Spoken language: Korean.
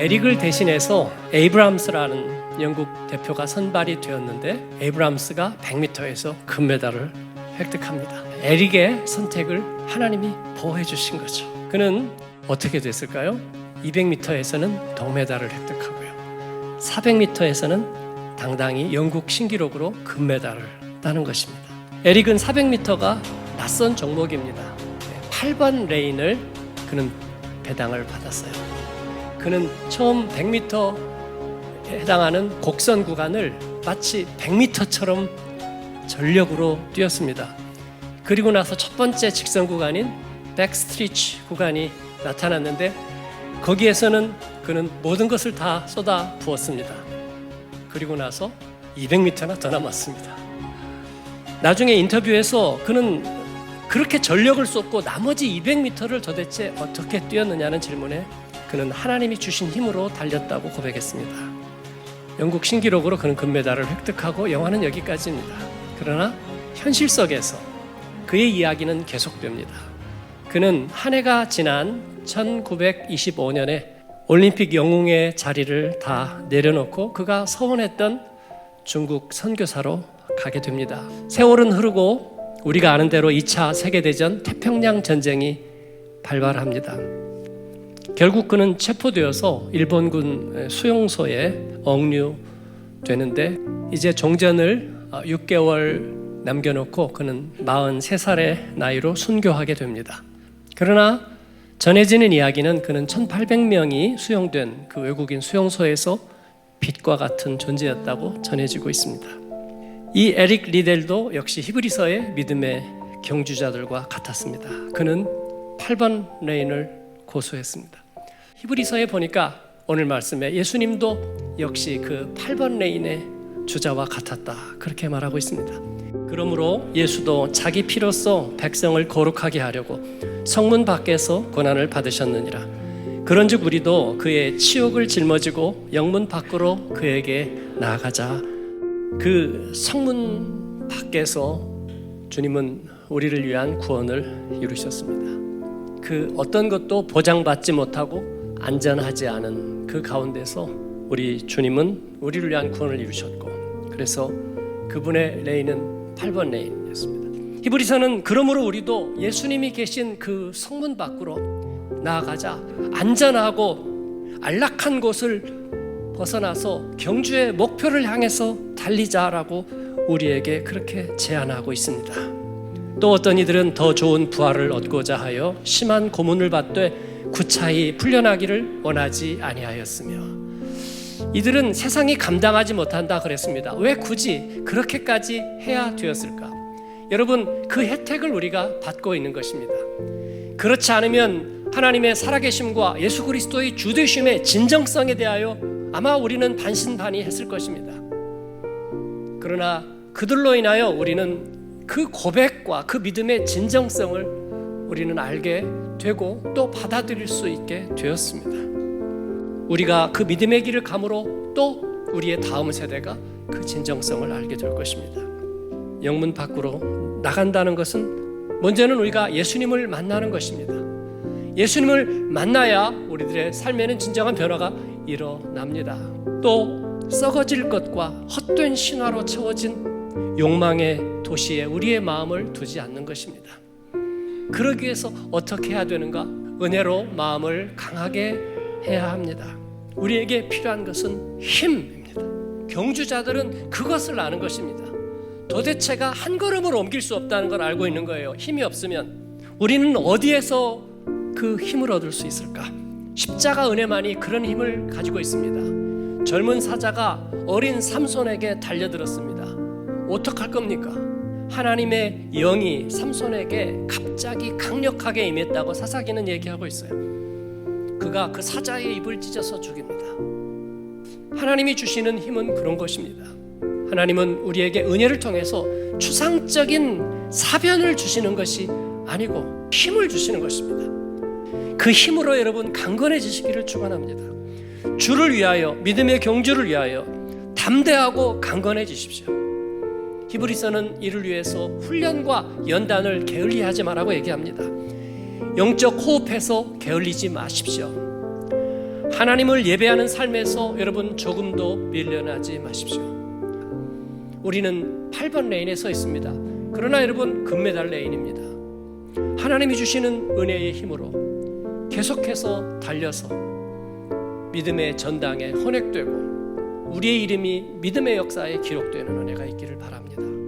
에릭을 대신해서 에이브람스라는 영국 대표가 선발이 되었는데 에이브람스가 100m에서 금메달을 획득합니다. 에릭의 선택을 하나님이 보호해 주신 거죠. 그는 어떻게 됐을까요? 200m에서는 동메달을 획득하고요. 400m에서는 당당히 영국 신기록으로 금메달을 따는 것입니다. 에릭은 400m가 낯선 종목입니다. 8번 레인을 그는 배당을 받았어요. 그는 처음 100m 해당하는 곡선 구간을 마치 100m처럼 전력으로 뛰었습니다. 그리고 나서 첫 번째 직선 구간인 백스트리치 구간이 나타났는데 거기에서는 그는 모든 것을 다 쏟아 부었습니다. 그리고 나서 200m나 더 남았습니다. 나중에 인터뷰에서 그는 그렇게 전력을 쏟고 나머지 200m를 도대체 어떻게 뛰었느냐는 질문에 그는 하나님이 주신 힘으로 달렸다고 고백했습니다. 영국 신기록으로 그는 금메달을 획득하고 영화는 여기까지입니다. 그러나 현실 속에서 그의 이야기는 계속됩니다. 그는 한 해가 지난 1925년에 올림픽 영웅의 자리를 다 내려놓고 그가 서원했던 중국 선교사로 가게 됩니다. 세월은 흐르고 우리가 아는 대로 2차 세계대전 태평양 전쟁이 발발합니다. 결국 그는 체포되어서 일본군 수용소에 억류되는데 이제 종전을 6개월 남겨놓고 그는 43살의 나이로 순교하게 됩니다. 그러나 전해지는 이야기는 그는 1800명이 수용된 그 외국인 수용소에서 빛과 같은 존재였다고 전해지고 있습니다. 이 에릭 리델도 역시 히브리서의 믿음의 경주자들과 같았습니다. 그는 8번 레인을 고수했습니다. 히브리서에 보니까 오늘 말씀에 예수님도 역시 그 8번 레인의 주자와 같았다. 그렇게 말하고 있습니다. 그러므로 예수도 자기 피로써 백성을 거룩하게 하려고 성문 밖에서 고난을 받으셨느니라. 그런즉 우리도 그의 치욕을 짊어지고 영문 밖으로 그에게 나아가자. 그 성문 밖에서 주님은 우리를 위한 구원을 이루셨습니다. 그 어떤 것도 보장받지 못하고 안전하지 않은 그 가운데서 우리 주님은 우리를 위한 구원을 이루셨고 그래서 그분의 레인은 8번 레인이었습니다. 히브리서는 그러므로 우리도 예수님이 계신 그 성문 밖으로 나아가자 안전하고 안락한 곳을 벗어나서 경주의 목표를 향해서 달리자라고 우리에게 그렇게 제안하고 있습니다. 또 어떤 이들은 더 좋은 부활을 얻고자 하여 심한 고문을 받되 구차히 풀려나기를 원하지 아니하였으며 이들은 세상이 감당하지 못한다 그랬습니다. 왜 굳이 그렇게까지 해야 되었을까? 여러분 그 혜택을 우리가 받고 있는 것입니다. 그렇지 않으면 하나님의 살아계심과 예수 그리스도의 주되심의 진정성에 대하여 아마 우리는 반신반의 했을 것입니다. 그러나 그들로 인하여 우리는 그 고백과 그 믿음의 진정성을 우리는 알게 되고 또 받아들일 수 있게 되었습니다. 우리가 그 믿음의 길을 감으로 또 우리의 다음 세대가 그 진정성을 알게 될 것입니다. 영문 밖으로 나간다는 것은 먼저는 우리가 예수님을 만나는 것입니다. 예수님을 만나야 우리들의 삶에는 진정한 변화가 일어납니다. 또 썩어질 것과 헛된 신화로 채워진 욕망의 도시에 우리의 마음을 두지 않는 것입니다. 그러기 위해서 어떻게 해야 되는가? 은혜로 마음을 강하게 해야 합니다. 우리에게 필요한 것은 힘입니다. 경주자들은 그것을 아는 것입니다. 도대체가 한 걸음을 옮길 수 없다는 걸 알고 있는 거예요. 힘이 없으면 우리는 어디에서 그 힘을 얻을 수 있을까? 십자가 은혜만이 그런 힘을 가지고 있습니다. 젊은 사자가 어린 삼손에게 달려들었습니다. 어떡할 겁니까? 하나님의 영이 삼손에게 갑자기 강력하게 임했다고 사사기는 얘기하고 있어요. 그가 그 사자의 입을 찢어서 죽입니다. 하나님이 주시는 힘은 그런 것입니다. 하나님은 우리에게 은혜를 통해서 추상적인 사변을 주시는 것이 아니고 힘을 주시는 것입니다. 그 힘으로 여러분 강건해지시기를 축원합니다. 주를 위하여 믿음의 경주를 위하여 담대하고 강건해지십시오. 히브리서는 이를 위해서 훈련과 연단을 게을리하지 말라고 얘기합니다. 영적 호흡해서 게을리지 마십시오. 하나님을 예배하는 삶에서 여러분 조금도 밀려나지 마십시오. 우리는 8번 레인에 서 있습니다. 그러나 여러분 금메달 레인입니다. 하나님이 주시는 은혜의 힘으로 계속해서 달려서 믿음의 전당에 헌액되고 우리의 이름이 믿음의 역사에 기록되는 은혜가 있기를 바랍니다.